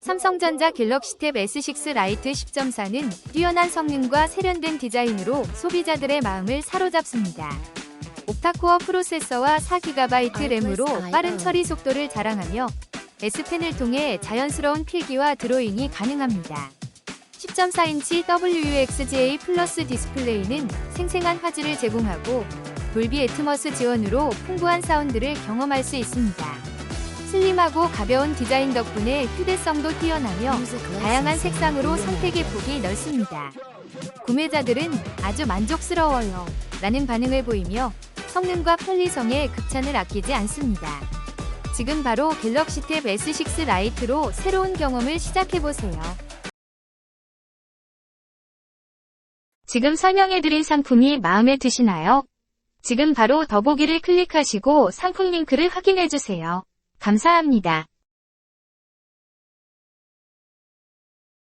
삼성전자 갤럭시 탭 S6 라이트 10.4는 뛰어난 성능과 세련된 디자인으로 소비자들의 마음을 사로잡습니다. 옥타코어 프로세서와 4GB 램으로 빠른 처리 속도를 자랑하며 S펜을 통해 자연스러운 필기와 드로잉이 가능합니다. 10.4인치 WUXGA 플러스 디스플레이는 생생한 화질을 제공하고 돌비 애트머스 지원으로 풍부한 사운드를 경험할 수 있습니다. 슬림하고 가벼운 디자인 덕분에 휴대성도 뛰어나며 다양한 색상으로 선택의 폭이 넓습니다. 구매자들은 아주 만족스러워요. 라는 반응을 보이며 성능과 편리성에 극찬을 아끼지 않습니다. 지금 바로 갤럭시 탭 S6 라이트로 새로운 경험을 시작해보세요. 지금 설명해드린 상품이 마음에 드시나요? 지금 바로 더보기를 클릭하시고 상품 링크를 확인해주세요. 감사합니다.